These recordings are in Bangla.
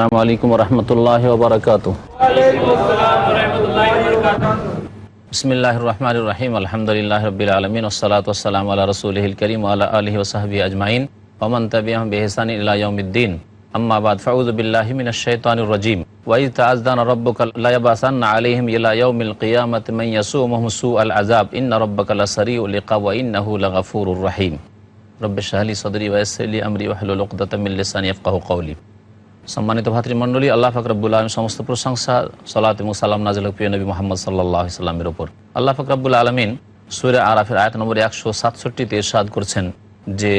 السلام عليكم ورحمة الله وبركاته. بسم الله الرحمن الرحيم الحمد لله رب العالمين والصلاة والسلام على رسوله الكريم وعلى آله وصحبه أجمعين ومن تبعهم بإحسان إلى يوم الدين أما بعد فأعوذ بالله من الشيطان الرجيم وإذ تأذن ربك لا يبعثن عليهم إلى يوم القيامة من يسومهم سوء العذاب إن ربك لسريع العقاب وإنه لغفور رحيم رب اشرح لي صدري ويسر لي أمري واحلل عقدة من لساني يفقهوا قولي সম্মানিত ভাতৃমণ্ডলী, আল্লাহ ফাকরাবুল আলম সমস্ত প্রশংসা, সালাত এবং সালাম নাজিল প্রিয় নবী মোহাম্মদ সাল্লাহ সাল্লামের ওপর আল্লাহ ফাকরাবুল আলমিন সুরে আরাফের আয়াত নম্বর একশো সাতষট্টিতে ইরশাদ করছেন যে,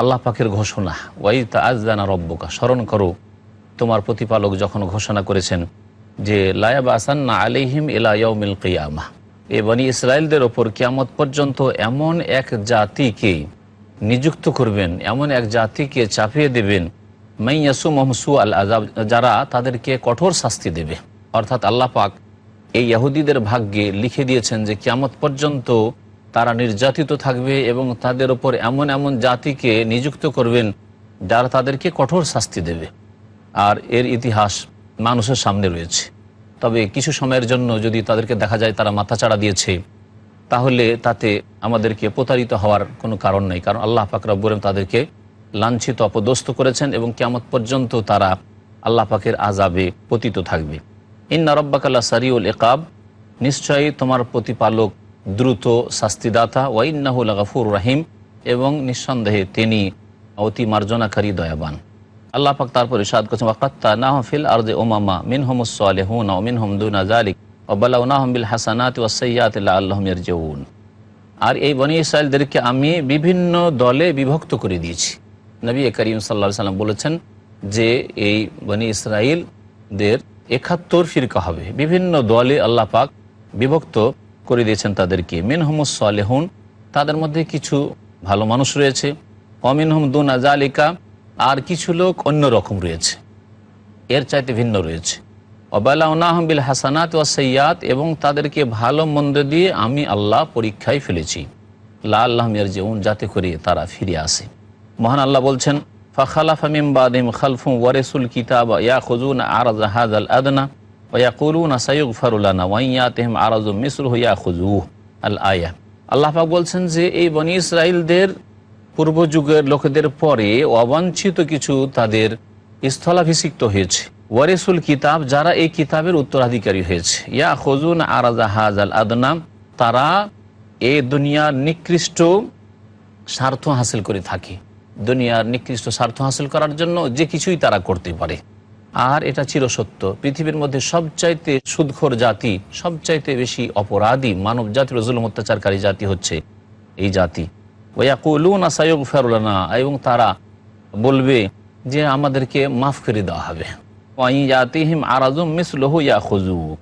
আল্লাহ পাকের ঘোষণা ওয়াই তা আজানা রব্বকা স্মরণ করো, তোমার প্রতিপালক যখন ঘোষণা করেছেন যে লায়াব আসান্না আলিহিম ইলা ইয়ৌমিল কিয়ামা এ বনি ইসরায়েলদের ওপর কিয়ামত পর্যন্ত এমন এক জাতিকে নিযুক্ত করবেন, এমন এক জাতিকে চাপিয়ে দেবেন মাইয়াসু আল আজাব যারা তাদেরকে কঠোর শাস্তি দেবে। অর্থাৎ আল্লাহ পাক এই ইহুদিদের ভাগ্যে লিখে দিয়েছেন যে, কিয়ামত পর্যন্ত তারা নির্যাতিত থাকবে এবং তাদের ওপর এমন এমন জাতিকে নিযুক্ত করবেন যারা তাদেরকে কঠোর শাস্তি দেবে। আর এর ইতিহাস মানুষের সামনে রয়েছে। তবে কিছু সময়ের জন্য যদি তাদেরকে দেখা যায় তারা মাথাচাড়া দিয়েছে, তাহলে তাতে আমাদেরকে প্রতারিত হওয়ার কোনো কারণ নেই। কারণ আল্লাহ পাক তাদেরকে লাঞ্ছিত, অপদস্থ করেছেন এবং কেমত পর্যন্ত তারা আল্লাহ পাকের আজাবে পতিত থাকবে। ইন্না রব্বাকাল্লা সারিউল একাব নিশ্চয়ই তোমার প্রতিপালক দ্রুত শাস্তিদাতা ওয়াইন্নাহুল গাফুর রাহিম এবং নিঃসন্দেহে তিনি অতি মার্জনাকারী, দয়াবান। আল্লাহ পাক তারপরে সাদ করছেন ওয়াকাত্তা না ফিল আর যে ওমামা মিন হোমসালেহুন ও মিন হমদুনা জালিক ওবালাউনাহম বিল হাসানাত ওয়াসাইয়াত আল্লাহম ইয়ারজিউন। আর এই বনি ইসরায়েলদেরকে আমি বিভিন্ন দলে বিভক্ত করে দিয়েছি। নবী করিম সাল্লা সাল্লাম বলেছেন যে এই বনি ইসরায়েলদের একাত্তর ফিরকা হবে। বিভিন্ন দলে আল্লাহ পাক বিভক্ত করে দিয়েছেন তাদেরকে। মিন হমস সালেহুন, তাদের মধ্যে কিছু ভালো মানুষ রয়েছে। অমিন হম দুন আজালিকা আর কিছু লোক অন্য রকম রয়েছে। এর চাইতে ভিন্ন রয়েছে। অবালাউনাহম বিল হাসানাত ও সৈয়াদ এবং তাদেরকে ভালো মন্দ দিয়ে আমি আল্লাহ পরীক্ষায় ফেলেছি। লা আল্লাহ মিয়ার যেউন যাতে করে তারা ফিরে আসে। মহান আল্লাহ বলছেন, ফখালাফ মিমবাদিম খালফুম ওয়ারেসুল কিতাব আদনা আল আয়া আল্লাহ বলছেন যে, এই বনি ইসরায়েলদের পূর্বযুগের লোকেদের পরে অবাঞ্ছিত কিছু তাদের স্থলাভিষিক্ত হয়েছে। ওয়ারেসুল কিতাব, যারা এই কিতাবের উত্তরাধিকারী হয়েছে। ইয়া খজুন আরাজা হাজ আল আদনাম তারা এ দুনিয়ার নিকৃষ্ট স্বার্থ হাসিল করে থাকে। দুনিয়ার নিকৃষ্ট স্বার্থ হাসিল করার জন্য যে কিছুই তারা করতে পারে। আর এটা চিরসত্য। পৃথিবীর মধ্যে সবচাইতে সুদখোর জাতি, সবচাইতে বেশি অপরাধী মানব জাতির জুলুম অত্যাচারকারী জাতি হচ্ছে এই জাতি। ফেরুলানা এবং তারা বলবে যে আমাদেরকে মাফ করে দেওয়া হবে। ইয়া খুজু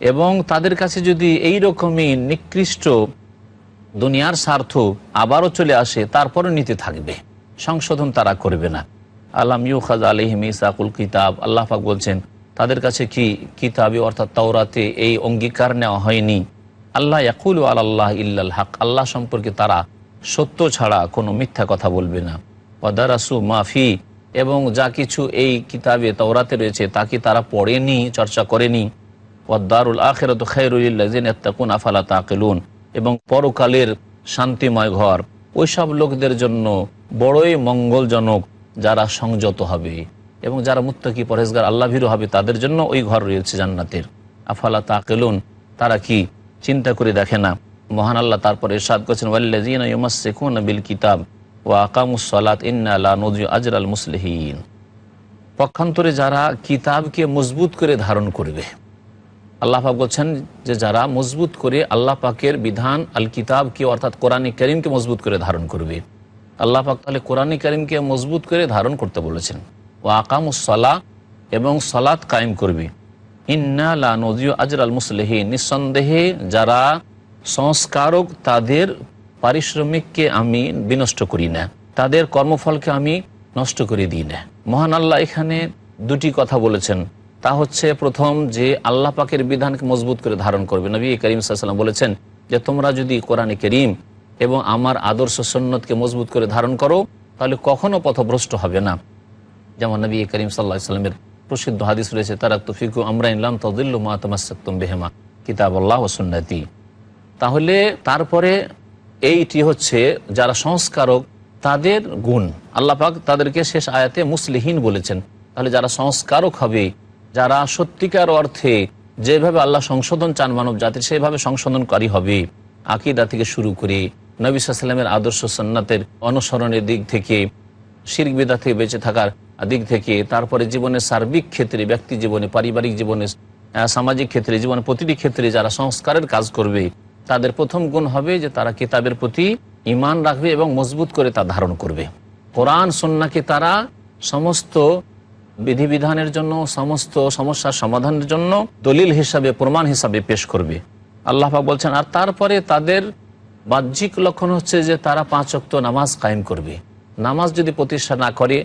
এবং তাদের কাছে যদি এই রকমই নিকৃষ্ট দুনিয়ার স্বার্থ আবারও চলে আসে তারপরে নিতে থাকবে। সংশোধন তারা করবে না। আল্লাহ ইউখাজ আলহিম ইসাকুল কিতাব, আল্লাহ পাক বলছেন, তাদের কাছে কি কিতাবে অর্থাৎ তাওরাতে এই অঙ্গীকার নেওয়া হয়নি? আল্লাহ ইয়াকুল আল্লাহ ইল্লাল হক, আল্লাহ সম্পর্কে তারা সত্য ছাড়া কোনো মিথ্যা কথা বলবে না। ওদারাসু মাফি এবং যা কিছু এই কিতাবে তওরাতে রয়েছে তাকে তারা পড়েনি, চর্চা করেনি? ওয়াদ্দারুল আখেরত খায়রুল্লাজিন আফালা তাকেলুন, এবং পরকালের শান্তিময় ঘর, ওইসব লোকদের জন্য বড়ই মঙ্গলজনক যারা সংযত হবে এবং যারা মুত্তাকি পরেজগার আল্লাহ ভীরু হবে, তাদের জন্য ওই ঘর রয়েছে জান্নাতের। আফালা তাকেলুন? তারা কি চিন্তা করে দেখে না? মহান আল্লাহ তারপর এরশাদ করছেন ওয়াল্লাজিন বিল কিতাব ও আকামুসলাত ইন্না নজু আজর আল মুসলিহীন। পক্ষান্তরে যারা কিতাবকে মজবুত করে ধারণ করবে। আল্লাহ পাক বলছেন যে যারা মজবুত করে আল্লাহ পাকের বিধান আল কিতাবকে অর্থাৎ কোরআনী করিমকে মজবুত করে ধারণ করবে। আল্লাহ পাক তাহলে কোরআনী করিমকে মজবুত করে ধারণ করতে বলেছেন। ও আকামুসলা এবং সলাৎ কায়েম করবে। ইন্না লা নজিউ আজর আল মুসলিহীন। নিঃসন্দেহে যারা সংস্কারক, তাদের পারিশ্রমিককে আমি বিনষ্ট করি না। তাদের কর্মফলকে আমি নষ্ট করে দিই না। মহান আল্লাহ এখানে দুটি কথা বলেছেন। তা হচ্ছে প্রথম যে আল্লাহ পাকের বিধানকে মজবুত করে ধারণ করবে। নবী করিম সাল্লাম বলেছেন যে, তোমরা যদি কোরআনে করিম এবং আমার আদর্শ সন্ন্যতকে মজবুত করে ধারণ করো, তাহলে কখনো পথভ্রষ্ট হবে না। যেমন নবী করিম সাল্লাহ সাল্লামের প্রসিদ্ধ হাদিস রয়েছে, তারা তফিকু আমরা ইনলাম তদিল্লু মা তোমাসাক্তুম বেহেমা কিতাব আল্লাহ সুন্নাতি। তাহলে তারপরে এইটি হচ্ছে যারা সংস্কারক, তাদের গুণ। আল্লাহ পাক তাদেরকে শেষ আয়াতে মুসলিহীন বলেছেন। তাহলে যারা সংস্কারক হবে, যারা সত্যিকার অর্থে যেভাবে আল্লাহ সংশোধন চান মানব জাতির, সেভাবে সংশোধনকারী হবে। আকিদা থেকে শুরু করে নবী সাল্লামের আদর্শ সন্ন্যাতের অনুসরণের দিক থেকে, শির্ক বিদা থেকে বেঁচে থাকার দিক থেকে, তারপরে জীবনের সার্বিক ক্ষেত্রে, ব্যক্তি জীবনে, পারিবারিক জীবনে সামাজিক ক্ষেত্রে জীবনের প্রতিটি ক্ষেত্রে যারা সংস্কারের কাজ করবে, তাদের প্রথম গুণ হবে যে তারা কিতাবের প্রতি ইমান রাখবে এবং মজবুত করে তা ধারণ করবে। কোরআন সন্নাকে তারা সমস্ত বিধিবিধানের জন্য, সমস্ত সমস্যার সমাধানের জন্য দলিল হিসাবে, প্রমাণ হিসাবে পেশ করবে। আল্লাহাক বলছেন, আর তারপরে তাদের বাহ্যিক লক্ষণ হচ্ছে যে তারা পাঁচ অক্ত নামাজ কায়েম করবে। নামাজ যদি প্রতিষ্ঠা না করে,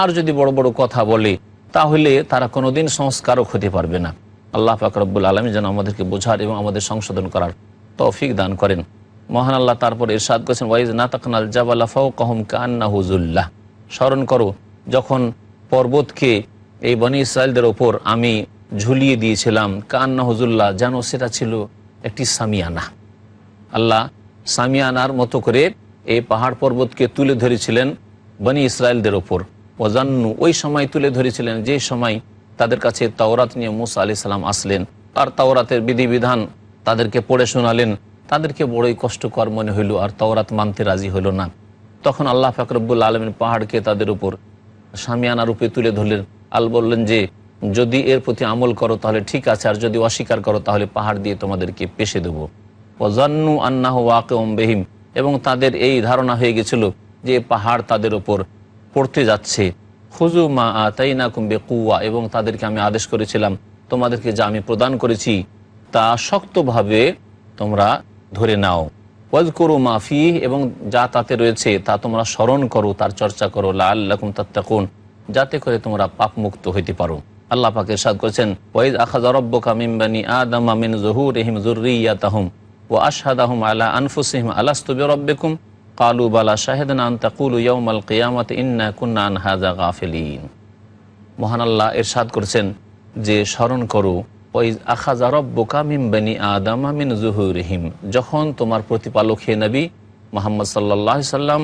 আর যদি বড় বড় কথা বলে, তাহলে তারা কোনোদিন সংস্কারক হতে পারবে না। আল্লাহ পাক রব্বুল আলমী যেন আমাদেরকে বোঝার এবং আমাদের সংশোধন করার তৌফিক দান করেন। মহান আল্লাহ তারপর ইরশাদ করেছেন, ওয়াইজ না তাকনাল জাবালা ফাউ কহম কান্না হুজুল্লাহ স্মরণ করো, যখন পর্বতকে এই বনি ইসরায়েলদের ওপর আমি ঝুলিয়ে দিয়েছিলাম কান্না হুজুল্লাহ যেন সেটা ছিল একটি সামিয়ানা। আল্লাহ সামিয়ানার মতো করে এই পাহাড় পর্বতকে তুলে ধরেছিলেন বনি ইসরায়েলদের ওপর। ওজান্নু ওই সময় তুলে ধরেছিলেন যে সময় তাদের কাছে তাওরাত নিয়ে মুসা আলি সাল্লাম আসলেন। আর তাওরাতের বিধিবিধান তাদেরকে পড়ে শোনালেন। তাদেরকে বড়ই কষ্টকর মনে হইল আর তাওরাত মানতে রাজি হইল না। তখন আল্লাহ ফাকরবুল আলমের পাহাড়কে তাদের উপর সামিয়ানা রূপে তুলে ধরলেন। আল বললেন যে, যদি এর প্রতি আমল করো তাহলে ঠিক আছে, আর যদি অস্বীকার করো তাহলে পাহাড় দিয়ে তোমাদেরকে পেশে দেবো। ওজান্নু আন্নাহ ওয়াকে বেহিম। এবং তাদের এই ধারণা হয়ে গেছিল যে পাহাড় তাদের ওপর পড়তে যাচ্ছে। খুজু মা তাই না কুম্বে কুয়া এবং তাদেরকে আমি আদেশ করেছিলাম, তোমাদেরকে যা আমি প্রদান করেছি, তা শক্তভাবে তোমরা ধরে নাও। ওয়াজ করু মাফি এবং যা তাতে রয়েছে, তা তোমরা স্মরণ করো, তার চর্চা করো লাল্লাকুম তাত্তাকুন, যাতে করে তোমরা পাপ মুক্ত হইতে পারো। আল্লাহ পাকে সাদ করেছেন ওয়াইদ আখাজ রব্বকা মিন বানি আদম মিন জহুরিহিম যুররিয়াতাহুম। ও আশহাদাহুম আলা আনফুসিহিম, আলাস্তু বিরাব্বিকুম? কালু বালা শাহিদনা তাকুলু ইয়াউমাল কিয়ামাতি, ইন্না কুন্না আন হাযা গাফিলিন। মহান আল্লাহ এরশাদ করেছেন যে, স্মরণ করো ওই আখাজা রব্বকা মিন বানি আদম মিন জুহুরিহিম। যখন তোমার প্রতিপালক হে নবী মোহাম্মদ সাল্লাহ সাল্লাম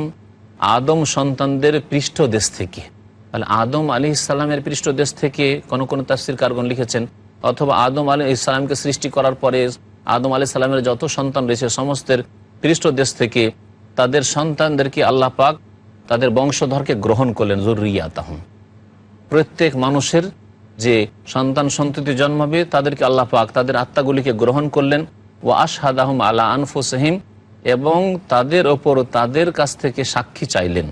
আদম সন্তানদের পৃষ্ঠদেশ থেকে, তাহলে আদম আলী ইসলামের পৃষ্ঠদেশ থেকে কোন কোন তাফসির কারগণ লিখেছেন, অথবা আদম আলী ইসলামকে সৃষ্টি করার পরে আদম আলী সাল্লামের যত সন্তান রয়েছে, সমস্তের পৃষ্ঠদেশ থেকে তাদের সন্তানদেরকে আল্লাহ পাক তাদের বংশধরকে গ্রহণ করলেন জরুরিয়া তাহম প্রত্যেক মানুষের যে সন্তান সন্ততি জন্মাবে, তাদেরকে আল্লাহ পাক তাদের আত্মাগুলিকে গ্রহণ করলেন ও আশহাদাহম আলা আনফুসহিম, এবং তাদের ওপর তাদের কাছ থেকে সাক্ষী চাইলেন।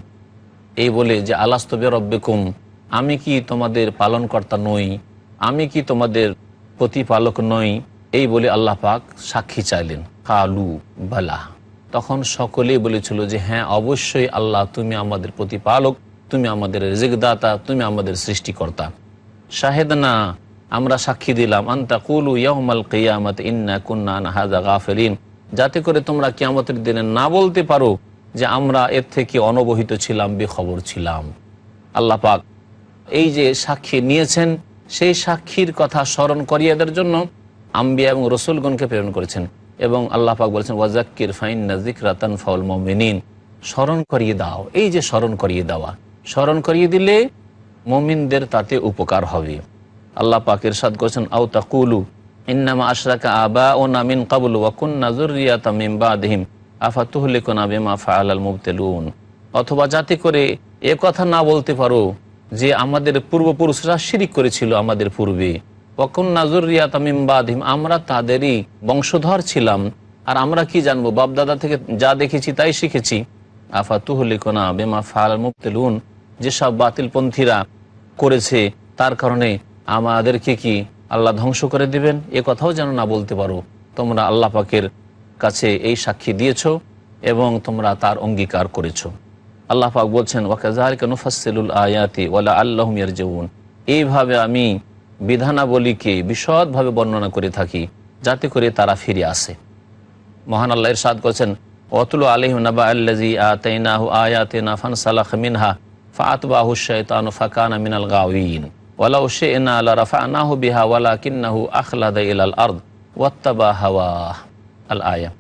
এই বলে যে আলাস্তবে রব্বেকুম আমি কি তোমাদের পালনকর্তা নই? আমি কি তোমাদের প্রতিপালক নই? এই বলে আল্লাহ পাক সাক্ষী চাইলেন। কালু বালা। তখন সকলেই বলেছিল যে হ্যাঁ অবশ্যই আল্লাহ তুমি আমাদের প্রতিপালক, তুমি আমাদের রেজেকদাতা, তুমি আমাদের সৃষ্টিকর্তা। শাহেদনা, আমরা সাক্ষী দিলাম, আন্তা কুলু ইয়াহমাল কিয়ামত ইন্না কুন্না হাজা গাফেলিন। যাতে করে তোমরা কিয়ামতের দিনে না বলতে পারো যে, আমরা এর থেকে অনবহিত ছিলাম, বেখবর ছিলাম। আল্লাহ পাক এই যে সাক্ষী নিয়েছেন, সেই সাক্ষীর কথা স্মরণ করিয়াদের জন্য আম্বিয়া এবং রসুলগণকে প্রেরণ করেছেন এবং আল্লাহ পাক বলেছেন ওয়াজাক্কির ফাইন নাজিক রাতান ফাউল মমিনিন। স্মরণ করিয়ে দাও। এই যে স্মরণ করিয়ে দেওয়া, স্মরণ করিয়ে দিলে মমিনদের তাতে উপকার হবে। আল্লাহ পাকের সাদ করেছেন আউ তাকুলু, ইন্নামা আশরাকা আবা ও নামিন কাবুল ওয়াকুন নাজুরিয়া তামিম বাদহিম। আফাতুহলিকনা বেমা ফাআল মুবতেলুন। অথবা যাতে করে এ কথা না বলতে পারো যে আমাদের পূর্বপুরুষরা শিরিক করেছিল আমাদের পূর্বে। ওয়াকুন নাজুরিয়া তামিম বাদহিম, আমরা তাদেরই বংশধর ছিলাম। আর আমরা কি জানব? বাপদাদা থেকে যা দেখেছি তাই শিখেছি। আফাতুহলিকনা বেমা ফাল মুবতেলুন, যেসব বাতিলপন্থীরা করেছে, তার কারণে আমাদেরকে কি আল্লাহ ধ্বংস করে দিবেন? এ কথাও যেন না বলতে পারো। তোমরা আল্লাহ পাকের কাছে এই সাক্ষী দিয়েছ এবং তোমরা তার অঙ্গীকার করেছ। আল্লাহ পাক বলছেন ওয়াকাজারিকা নুফাসিলুল আয়াতি ওয়ালা আল্লাহ যেউন এইভাবে আমি বিধানাবলীকে বিশদভাবে বর্ণনা করে থাকি, যাতে করে তারা ফিরে আসে। মহান আল্লাহ ইরশাদ করেছেন অতুল আলহিম ফাতবাহু ফাকানা মিনাল ওয়ালাউ বিহা ওয়ালা কিন্নাহু আখলাদা ইলাল আর্দ, ওয়াত্তাবা হাওয়া আল আয়া।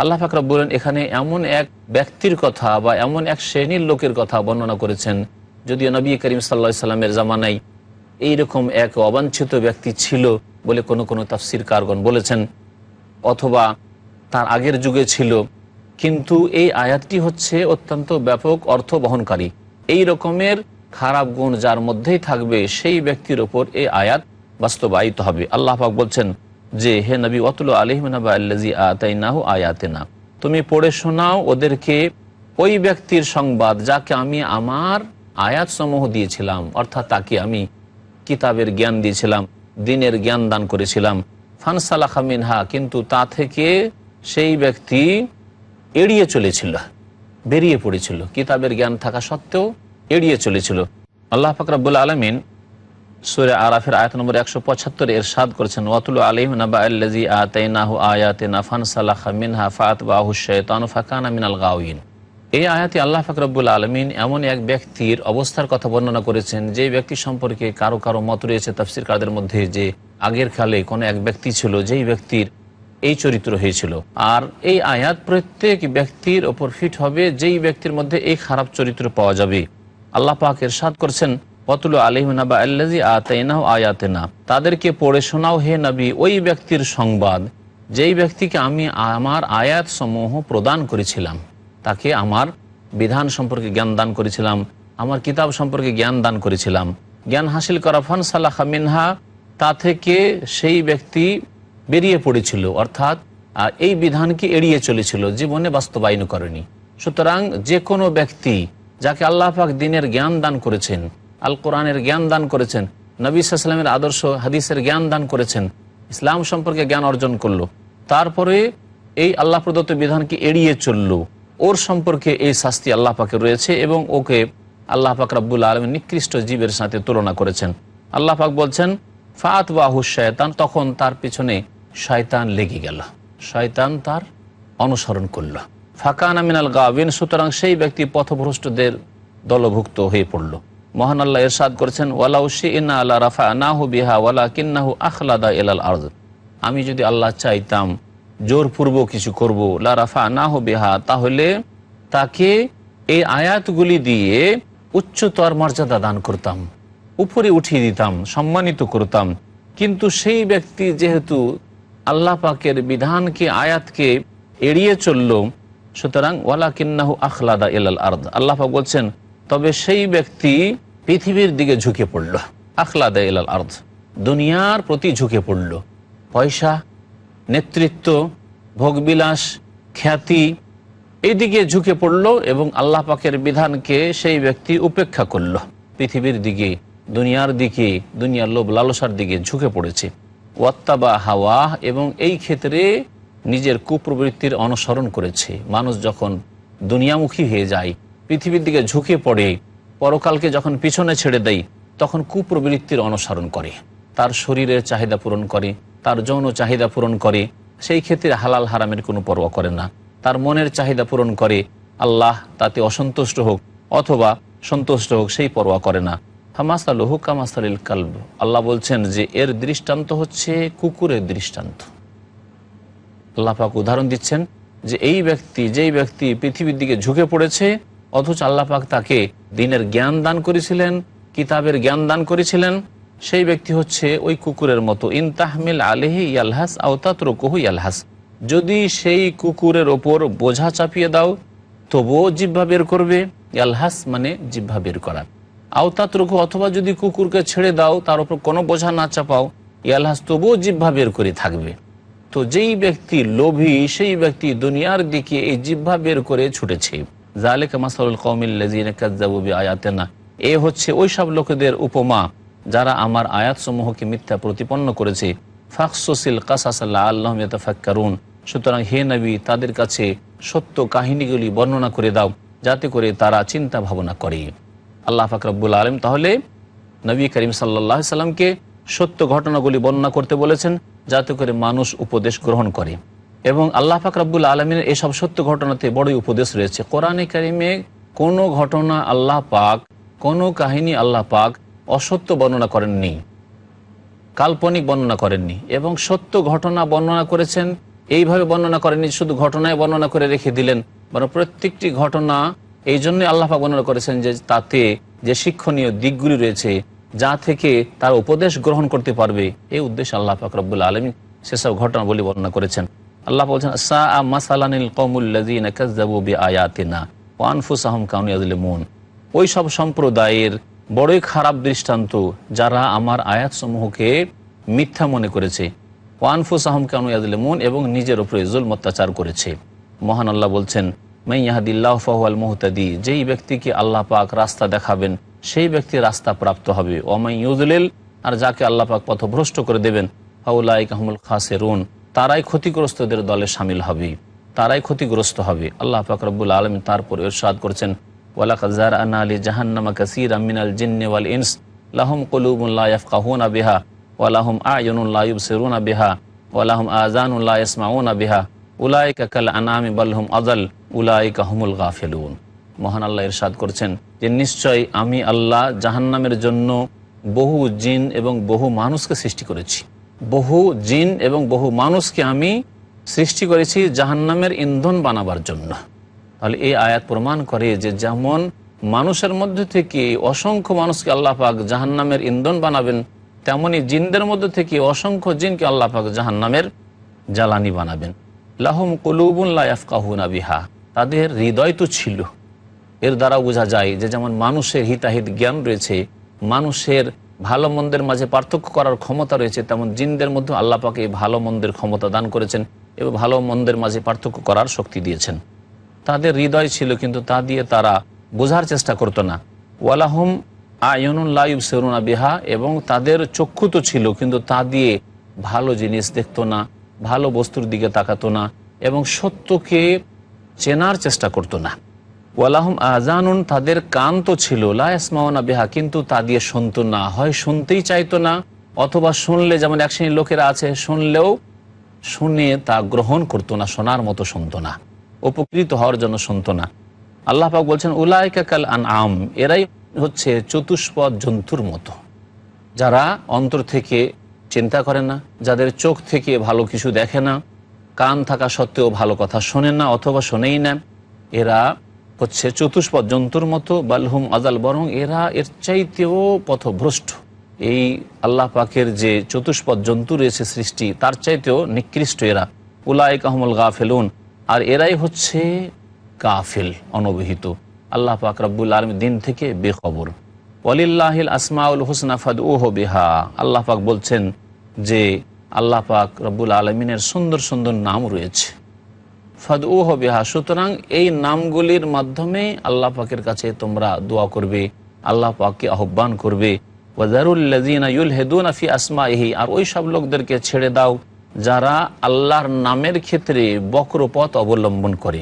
আল্লাহ ফাকরাব বলেন এখানে এমন এক ব্যক্তির কথা বা এমন এক শ্রেণির লোকের কথা বর্ণনা করেছেন, যদিও নবী করিম সাল্লা সাল্লামের জামানায় এইরকম এক অবাঞ্ছিত ব্যক্তি ছিল বলে কোনো কোনো তাফসির কারগণ বলেছেন, অথবা তার আগের যুগে ছিল। কিন্তু এই আয়াতটি হচ্ছে অত্যন্ত ব্যাপক অর্থ বহনকারী। এই রকমের খারাপ গুণ যার মধ্যেই থাকবে, সেই ব্যক্তির ওপর এই আয়াত বাস্তবায়িত হবে। আল্লাহ পাক বলছেন যে, হে নবী, অতুল আলহিমনাবা আল্লাজি আতাইনাহু আয়াতেনা। তুমি পড়ে শোনাও ওদেরকে ওই ব্যক্তির সংবাদ যাকে আমি আমার আয়াত সমূহ দিয়েছিলাম, অর্থাৎ তাকে আমি কিতাবের জ্ঞান দিয়েছিলাম, দিনের জ্ঞান দান করেছিলাম। ফানসালাখা মিনহা, কিন্তু তা থেকে সেই ব্যক্তি এড়িয়ে চলেছিল, বেরিয়ে পড়েছিল। কিতাবের জ্ঞান থাকা সত্ত্বেও এড়িয়ে চলেছিল। আল্লাহ ফাকরাবুল আলমিন সুরে আরাফের আয়াত নম্বর একশো পঁচাত্তর এর সাদ করেছেন, ওয়াতুল আলিম নাবা আল্লাজি আতাইনাহু আয়াতিনা ফানসালাখা মিনহা ফাত বাহু শৈতান ফাকানা মিনাল গাউইন এই আয়াতে আল্লাহ ফাকরাবুল আলমিন এমন এক ব্যক্তির অবস্থার কথা বর্ণনা করেছেন, যে ব্যক্তি সম্পর্কে কারও কারও মত রয়েছে তাফসির কাদের মধ্যে, যে আগের কালে কোনো এক ব্যক্তি ছিল যেই ব্যক্তির এই চরিত্র হয়েছিল। আর এই আয়াত প্রত্যেক ব্যক্তির ওপর ফিট হবে যেই ব্যক্তির মধ্যে এই খারাপ চরিত্র পাওয়া যাবে। আল্লাহ পাক এরশাদ করছেন অতুল আলিহনাবা আল্লাজি আতাইনাহ আয়াতেনা। তাদেরকে পড়ে শোনাও হে নবী, ওই ব্যক্তির সংবাদ, যেই ব্যক্তিকে আমি আমার আয়াত সমূহ প্রদান করেছিলাম। তাকে আমার বিধান সম্পর্কে জ্ঞান দান করেছিলাম, আমার কিতাব সম্পর্কে জ্ঞান দান করেছিলাম। জ্ঞান হাসিল করা ফান সালাহা মিনহা, তা থেকে সেই ব্যক্তি বেরিয়ে পড়েছিল, অর্থাৎ এই বিধানকে এড়িয়ে চলেছিল, জীবনে বাস্তবায়ন করেনি। সুতরাং যে কোনো ব্যক্তি যাকে আল্লাহ পাক দিনের জ্ঞান দান করেছেন, আল কোরআনের জ্ঞান দান করেছেন, নবী সাল্লামের আদর্শ হাদিসের জ্ঞান দান করেছেন, ইসলাম সম্পর্কে জ্ঞান অর্জন করল, তারপরে এই আল্লাহ প্রদত্ত বিধানকে এড়িয়ে চলল। ওর সম্পর্কে এই শাস্তি আল্লাহ পাকে রয়েছে এবং ওকে আল্লাহ পাক রাব্বুল আলম নিকৃষ্ট জীবের সাথে তুলনা করেছেন। আল্লাহ পাক বলছেন ফাত বাহু শয়তান, তখন তার পিছনে শয়তান লেগে গেল। শয়তান তার অনুসরণ করল। ফাকান আমিনাল গাবিন সুতরাং সেই ব্যক্তি পথভ্রষ্টদের দলভুক্ত হয়ে পড়ল। মহান আল্লাহ এরশাদ করেছেন, ওয়ালাউ ইন্না আল্লাহ রাফা নাহু বিহা ওয়ালা কিন্নাহু আখলাদা এলাল আর্দ। আমি যদি আল্লাহ চাইতাম জোরপূর্বক কিছু করব, লা না নাহু বিহা, তাহলে তাকে এই আয়াতগুলি দিয়ে উচ্চতর মর্যাদা দান করতাম, উপরে উঠিয়ে দিতাম, সম্মানিত করতাম। কিন্তু সেই ব্যক্তি যেহেতু আল্লাহ পাকের বিধানকে, আয়াতকে এড়িয়ে চলল, সুতরাং ওয়ালা কিন্নাহু আখলাদা ইলাল আর্দ। আল্লাহ পাক বলছেন, তবে সেই ব্যক্তি পৃথিবীর দিকে ঝুঁকে পড়ল, আখলাদা ইলাল আর্দ। দুনিয়ার প্রতি ঝুঁকে পড়ল, পয়সা নেতৃত্ব, ভোগবিলাস, খ্যাতি এইদিকে ঝুঁকে পড়ল এবং আল্লাহ পাকের বিধানকে সেই ব্যক্তি উপেক্ষা করল। পৃথিবীর দিকে, দুনিয়ার দিকে, দুনিয়ার লোভ লালসার দিকে ঝুঁকে পড়েছে। ওয়াত্তাবা হাওয়া এবং এই ক্ষেত্রে নিজের কুপ্রবৃত্তির অনুসরণ করেছে। মানুষ যখন দুনিয়ামুখী হয়ে যায়, পৃথিবীর দিকে ঝুঁকে পড়ে, পরকালকে যখন পিছনে ছেড়ে দেয়, তখন কুপ্রবৃত্তির অনুসরণ করে। তার শরীরের চাহিদা পূরণ করে তার যৌন চাহিদা পূরণ করে, সেই ক্ষেত্রে হালাল হারামের কোনো পরোয়া করে না। তার মনের চাহিদা পূরণ করে, আল্লাহ তাতে অসন্তুষ্ট হোক অথবা সন্তুষ্ট হোক, সেই পরোয়া করে না। হামাসাল হুকামাসালিল কালব। আল্লাহ বলছেন যে, এর দৃষ্টান্ত হচ্ছে কুকুরের দৃষ্টান্ত। আল্লাহ পাক উদাহরণ দিচ্ছেন যে, এই ব্যক্তি, যেই ব্যক্তি পৃথিবীর দিকে ঝুঁকে পড়েছে, অথচ আল্লাহ পাক তাকে দিনের জ্ঞান দান করেছিলেন, কিতাবের জ্ঞান দান করেছিলেন সেই ব্যক্তি হচ্ছে ওই কুকুরের মতো। ইনতাহমিল আলেহি ইয়ালহাস আওতাত রকুহু ইয়ালহাস। যদি সেই কুকুরের ওপর বোঝা চাপিয়ে দাও, তবুও জিহ্বা বের করবে। ইয়ালহাস মানে জিহ্বা বের করা আওতাত রকু অথবা যদি কুকুরকে ছেড়ে দাও, তার উপর কোনো বোঝা না চাপাও, ইয়ালহাস তবুও জিহ্বা বের করে থাকবে। তো যেই ব্যক্তি লোভী, সেই ব্যক্তি দুনিয়ার দিকে এই জিহ্বা বের করে ছুটেছে। জালেকা মাসাউল কৌমিল্লাজিনাবি আয়াতেনা এ হচ্ছে ওই সব লোকেদের উপমা। যারা আমার আয়াতসমূহকে মিথ্যা প্রতিপন্ন করেছে ফাকসিল কাসাসাল্লাহ আল্লাহ ফাক্কারুন সুতরাং হে নবী, তাদের কাছে সত্য কাহিনীগুলি বর্ণনা করে দাও, যাতে করে তারা চিন্তা ভাবনা করে। আল্লাহ ফাকরাবুল আলম তাহলে নবী করিম সাল্লাহ সাল্লামকে সত্য ঘটনাগুলি বর্ণনা করতে বলেছেন, যাতে করে মানুষ উপদেশ গ্রহণ করে। এবং আল্লাহ পাক রাব্বুল আলমিনের এসব সত্য ঘটনাতে বড়ই উপদেশ রয়েছে। কোরআনে কারিমে কোনো ঘটনা আল্লাহ পাক, কোনো কাহিনী আল্লাহ পাক অসত্য বর্ণনা করেননি, কাল্পনিক বর্ণনা করেননি, এবং সত্য ঘটনা বর্ণনা করেছেন, এইভাবে বর্ণনা করেননি, শুধু ঘটনায় বর্ণনা করে রেখে দিলেন, বরং প্রত্যেকটি ঘটনা এই জন্যই আল্লাহাক বর্ণনা করেছেন যে তাতে যে শিক্ষণীয় দিকগুলি রয়েছে, যা থেকে তার উপদেশ গ্রহণ করতে পারবে, এই উদ্দেশ্যে আল্লাহ পাক রব্বুল আলমী সেসব ঘটনা বলে বর্ণনা করেছেন। আল্লাহ বলছেন সা আ মাসালানিল কৌমুল্লাযীনা কাযযাবু বিআয়াতিনা ওয়া আনফুসাহুম কানু ইয়াযলিমুন। ওই সব সম্প্রদায়ের বড়ই খারাপ দৃষ্টান্ত যারা আমার আয়াতসমূহকে মিথ্যা মনে করেছে। ওয়ানফুস আহম কানু ইয়াদলিমুন এবং নিজের ওপরে জুলম অত্যাচার করেছে। মহান আল্লাহ বলছেন মাইয়াহাদিল্লাহ ফাহুয়াল মুহতাদি যেই ব্যক্তিকে আল্লাহ পাক রাস্তা দেখাবেন, সেই ব্যক্তি রাস্তা প্রাপ্ত হবে। ওমাই ইউদলিল আর যাকে আল্লাহ পাক পথভ্রষ্ট করে দেবেন ফাউলাই কাহমুল খাসেরুন, তারাই ক্ষতিগ্রস্তদের দলে সামিল হবে। তারাই ক্ষতিগ্রস্ত হবে। আল্লাহ পাক রব্বুল আলম তারপরে ইরশাদ করছেন ওয়ালাকাদ জারআনা লি জাহান্নামা ইনস, লাহুম কুলুবুন লা ইয়াফকাহুনা বিহা, ওয়া লাহুম আ'য়ুনুন লা ইউবসিরুনা বিহা, ওয়া লাহুম আযানুন লা ইয়াসমাউনা বিহা, উলাইকা কাল আনামি বাল হুম আযাল, উলাইকা হুমুল গাফিলুন। মহান আল্লাহ ইরশাদ করছেন যে নিশ্চয় আমি আল্লাহ জাহান্নামের জন্য বহু জিন এবং বহু মানুষকে সৃষ্টি করেছি। বহু জিন এবং বহু মানুষকে আমি সৃষ্টি করেছি জাহান্নামের ইন্ধন বানাবার জন্য। তাহলে এই আয়াত প্রমাণ করে যে যেমন মানুষের মধ্যে থেকে অসংখ্য মানুষকে আল্লাহ পাক জাহান্নামের ইন্ধন বানাবেন, তেমনি জিনদের মধ্যে থেকে অসংখ্য জিনকে আল্লাহ পাক জাহান্নামের জ্বালানি বানাবেন। লাহুম কলুবুন লাফকাহুনা বিহা। তাদের হৃদয় তো ছিল। এর দ্বারা বোঝা যায় যে যেমন মানুষের হিতাহিত জ্ঞান রয়েছে, মানুষের ভালো মন্দের মাঝে পার্থক্য করার ক্ষমতা রয়েছে, তেমন জিনদের মধ্যে আল্লাহ পাকে এই ভালো মন্দের ক্ষমতা দান করেছেন এবং ভালো মন্দের মাঝে পার্থক্য করার শক্তি দিয়েছেন। তাদের হৃদয় ছিল কিন্তু তা দিয়ে তারা বোঝার চেষ্টা করতো না। ওয়ালাহুম আয়নুল্লাইব সেরুনা বিহা এবং তাদের চক্ষু তো ছিল কিন্তু তা দিয়ে ভালো জিনিস দেখতো না, ভালো বস্তুর দিকে তাকাতো না এবং সত্যকে চেনার চেষ্টা করতো না। ওয়ালাহম আজানুন তাদের কান তো ছিল লায়াসমাওনা বিহা, কিন্তু তা দিয়ে শুনতো না। হয় শুনতেই চাইতো না অথবা শুনলে, যেমন এক শ্রেণির লোকেরা আছে, শুনলেও শুনে তা গ্রহণ করতো না, শোনার মতো শুনতো না। উপকৃত হওয়ার জন্য শুনতো না। আল্লাহ পাক বলছেন, উলাইকা কাল আন আম এরাই হচ্ছে চতুষ্পদ জন্তুর মতো। যারা অন্তর থেকে চিন্তা করে না, যাদের চোখ থেকে ভালো কিছু দেখে না, কান থাকা সত্ত্বেও ভালো কথা শোনে না অথবা শোনেই না, এরা হচ্ছে চতুষ্পদ জন্তুর মতো। বালহুম আজাল, বরং এরা এর চাইতেও পথভ্রষ্ট। এই আল্লাহ পাকের যে চতুষ্পদ জন্তু রয়েছে সৃষ্টি, তার চাইতেও নিকৃষ্ট এরা। উলায় কাহমুল গাফেলুন। আর এরাই হচ্ছে কাফিল অনবহিত আল্লাহ পাক রব্বুল আলম দিন থেকে বেখবর। ওয়ালিল্লাহিল আসমাউল হুসনাফাদ ওহ বিহা। আল্লাহ পাক বলছেন যে আল্লাহ পাক রব্বুল আলমিনের সুন্দর সুন্দর নাম রয়েছে। ফাদ ও বিহা। সুতরাং এই নামগুলির মাধ্যমে আল্লাহ পাকের কাছে তোমরা দোয়া করবে, আল্লাহ পাককে আহ্বান করবে। ওয়াজারুল্লাজিনা ইউল হেদুনা ফি আসমা ইহি আর ওই সব লোকদেরকে ছেড়ে দাও যারা আল্লাহর নামের ক্ষেত্রে বক্র পথ অবলম্বন করে।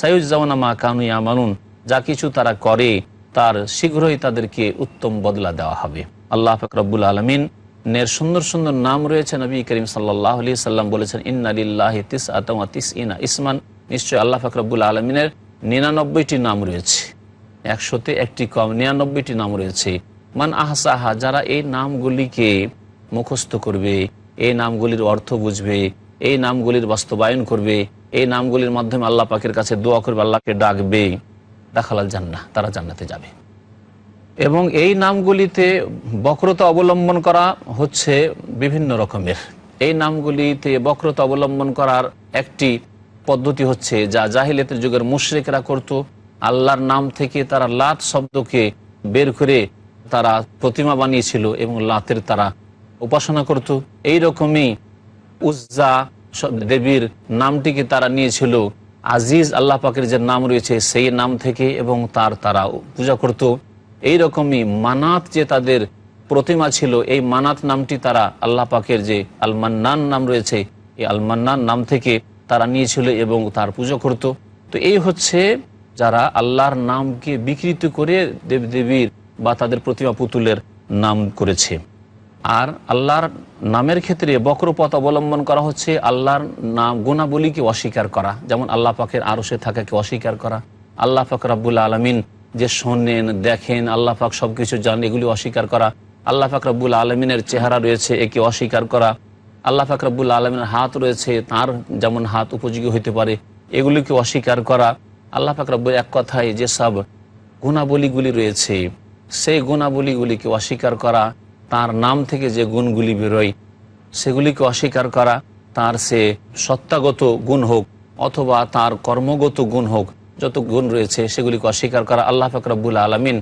সাইউজ্জাউনা মা কানু ইয়ামানুন যা কিছু তারা করে, তার শীঘ্রই তাদেরকে উত্তম বদলা দেওয়া হবে। আল্লাহ ফকরবুল আলমিন নের সুন্দর সুন্দর নাম রয়েছে, নবী করিম সাল্লাহ আলি সাল্লাম বলেছেন ইন্নালিল্লাহ তিস আতমা তিস ইনা ইসমান। নিশ্চয় আল্লাহ ফকরবুল আলমিনের নিরানব্বইটি নাম রয়েছে। একশোতে একটি কম নিরানব্বইটি নাম রয়েছে। মান আহসাহা, যারা এই নামগুলিকে মুখস্থ করবে এই নামগুলির অর্থ বুঝবে এই নামগুলির বাস্তবায়ন করবে এই নামগুলির মাধ্যমে আল্লাহ পাকের কাছে দোয়া করবে, আল্লাহকে ডাকবে। দেখালাল জান্না তারা জান্নাতে যাবে। এবং এই নামগুলিতে বক্রতা অবলম্বন করা হচ্ছে বিভিন্ন রকমের। এই নামগুলিতে বক্রতা অবলম্বন করার একটি পদ্ধতি হচ্ছে, যা জাহিলিয়াতের যুগের মুশ্রিকরা করত। আল্লাহর নাম থেকে তারা লাত শব্দকে বের করে তারা প্রতিমা বানিয়েছিল এবং লাতের তারা উপাসনা করত। এই রকমই উজ্জা দেবীর নামটিকে তারা নিয়েছিল। আজিজ আল্লাহ পাকের যে নাম রয়েছে, সেই নাম থেকে এবং তার তারা পূজা করত। এই রকমই মানাত যে তাদের প্রতিমা ছিল, এই মানাত নামটি তারা আল্লাহ পাকের যে আলমান্নান নাম রয়েছে, এই আলমান্নান নাম থেকে তারা নিয়েছিল এবং তার পুজো করত। তো এই হচ্ছে যারা আল্লাহর নামকে বিকৃত করে দেবদেবীর বা তাদের প্রতিমা পুতুলের নাম করেছে। আর আল্লাহর নামের ক্ষেত্রে বক্রপথ অবলম্বন করা হচ্ছে আল্লাহর নাম গুণাবলীকে অস্বীকার করা। যেমন আল্লাহ পাকের আরসে থাকাকে অস্বীকার করা। আল্লাহ পাক রাব্বুল আলমিন যে শোনেন, দেখেন, আল্লাহ পাক সব কিছু জানেন, এগুলি অস্বীকার করা। আল্লাহ পাক রব্বুল আলমিনের চেহারা রয়েছে, একে অস্বীকার করা। আল্লাহ পাক রব্বুল আলমিনের হাত রয়েছে, তার যেমন হাত উপযোগী হইতে পারে, এগুলিকে অস্বীকার করা। আল্লাহ পাক রব্বুল এক কথায় যেসব গুণাবলীগুলি রয়েছে, সেই গুণাবলীগুলিকে অস্বীকার করা। তার নাম থেকে যে গুণগুলি বেরোয়, সেগুলিকে অস্বীকার করা তার সে সত্তাগত গুণ হোক অথবা তার কর্মগত গুণ হোক, যত গুণ রয়েছে সেগুলিকে অস্বীকার করা আল্লাহ ফাকরাবুল আলমিন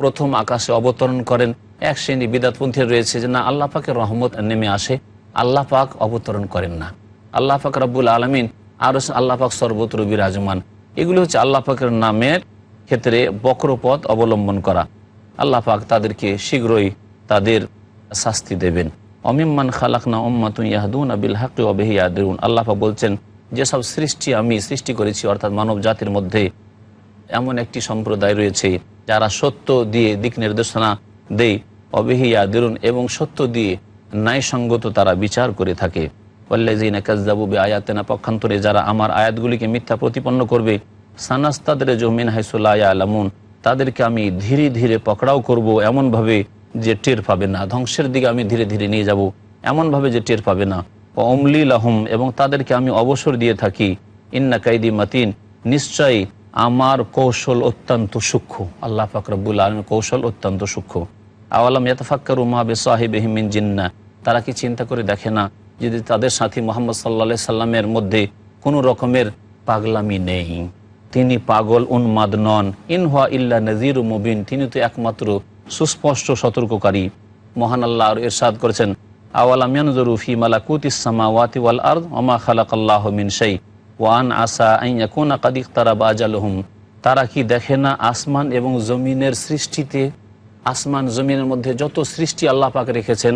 প্রথম আকাশে অবতরণ করেন। এক শ্রেণি বিদাতপন্থী রয়েছে যে না, আল্লাহ পাকের রহমত নেমে আসে, আল্লাহ পাক অবতরণ করেন না। আল্লাহ পাক রব্বুল আলমিন আর আল্লাহ পাক সর্বত্র বিরাজমান। এগুলি হচ্ছে আল্লাহ পাকের নামের ক্ষেত্রে বক্রপথ অবলম্বন করা। আল্লাহ পাক তাদেরকে শীঘ্রই তাদের শাস্তি দেবেন। অমিম্মান খালাকনা ওম্মাতুন ইয়াহদুন আবিল হাকি অবেহি আদরুন আল্লাহ বলছেন, যেসব সৃষ্টি আমি সৃষ্টি করেছি, অর্থাৎ মানব জাতির মধ্যে এমন একটি সম্প্রদায় রয়েছে, যারা সত্য দিয়ে দিক নির্দেশনা দেয় অবেহিয়া দেরুন এবং সত্য দিয়ে ন্যায়সঙ্গত তারা বিচার করে থাকে। ওল্লাজিনা কাজদাবু বে আয়াতেনা পক্ষান্তরে যারা আমার আয়াতগুলিকে মিথ্যা প্রতিপন্ন করবে সানাস্তাদের জমিন হাইসুল্লাহ আলামুন তাদেরকে আমি ধীরে ধীরে পকড়াও করব, এমনভাবে যে টের পাবে না। ধ্বংসের দিকে আমি ধীরে ধীরে নিয়ে যাব। এমনভাবে যে টের পাবে না। অমলি লাহম এবং তাদেরকে আমি অবসর দিয়ে থাকি। ইন্না কাইদি মাতিন। নিশ্চয়ই আমার কৌশল অত্যন্ত সূক্ষ্ম। আল্লাহ ফাকরবুল আলম কৌশল অত্যন্ত সূক্ষ্ম। আওয়ালাম ইয়াতফাক্কার উমা বে সাহেব হিমিন জিন্না। তারা কি চিন্তা করে দেখে না যদি তাদের সাথী মোহাম্মদ সাল্লা সাল্লামের মধ্যে কোনো রকমের পাগলামি নেই? তিনি পাগল উন্মাদ নন। ইনহা ইল্লা নজির মুবিন। তিনি তো একমাত্র সুস্পষ্ট সতর্ককারী। মহান আল্লাহ আর ইরশাদ করেছেন, আওয়ালাম ইয়ানজুরু ফি মালাকুতিস সামাওয়াতি ওয়াল আরদ ওমা খালাকাল্লাহু মিন শাই ওয়ান আসা আইয়াকুনা কাদ ইকতারাবা আজালুহুম। তারা কি দেখে না আসমান এবং জমিনের সৃষ্টিতে, আসমান জমিনের মধ্যে যত সৃষ্টি আল্লাহ পাক রেখেছেন,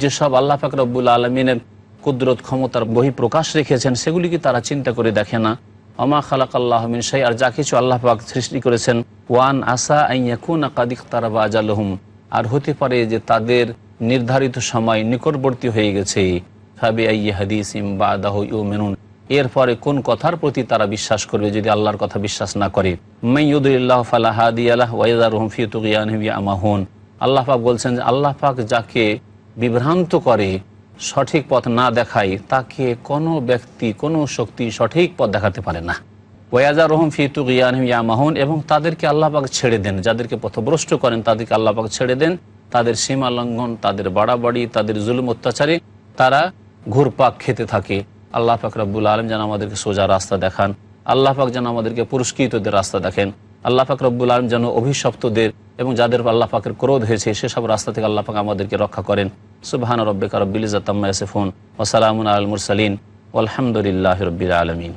যেসব আল্লাহ পাক রব্বুল আলমিনের কুদরত ক্ষমতার বহি প্রকাশ রেখেছেন, সেগুলি কি তারা চিন্তা করে দেখে না? অমা খালাক আল্লাহ শাই আর যা কিছু আল্লাহ পাক সৃষ্টি করেছেন, ওয়ান আসা আইয়াকুনা কাদ ইকতারাবা আজালুহুম, আর হতে পারে যে তাদের নির্ধারিত সময় নিকটবর্তী হয়ে গেছে। ফাবি আইয়ে হাদিস ইমবাদাহ ইউমেনুন, এরপরে কোন কথার প্রতি তারা বিশ্বাস করবে যদি আল্লাহর কথা বিশ্বাস না করে? মাইয়ুদুল্লাহ ফালাহ হাদি আল্লাহ ওয়াইদার রহম আমাহুন আল্লাহ পাক বলছেন যে আল্লাহ পাক যাকে বিভ্রান্ত করে সঠিক পথ না দেখায় তাকে কোনো ব্যক্তি, কোনো শক্তি সঠিক পথ দেখাতে পারে না। ওয়াজা রহম ফিতু ইয়ামাহুন, এবং তাদেরকে আল্লাহ পাক ছেড়ে দেন। যাদেরকে পথভ্রষ্ট করেন, তাদেরকে আল্লাহ পাক ছেড়ে দেন। তাদের সীমা লঙ্ঘন, তাদের বাড়াবাড়ি, তাদের জুলুম, অত্যাচারে তারা ঘুরপাক খেতে থাকে। আল্লাহ পাক রব্বুল আলম যেন আমাদেরকে সোজা রাস্তা দেখান। আল্লাহ পাক যেন আমাদেরকে পুরস্কৃতদের রাস্তা দেখেন। আল্লাহ পাক রব্বুল আলম যেন অভিশপ্তদের এবং যাদের আল্লাহ পাকের ক্রোধ হয়েছে, সেসব রাস্তা থেকে আল্লাহ পাক আমাদেরকে রক্ষা করেন। সুবাহান রব্বিকা রব্বিল ইজাতাম্মা ইয়াসিফুন ওসালামুন আল মুরসালিন। আলহামদুলিল্লাহ রব্বিল আলমিন।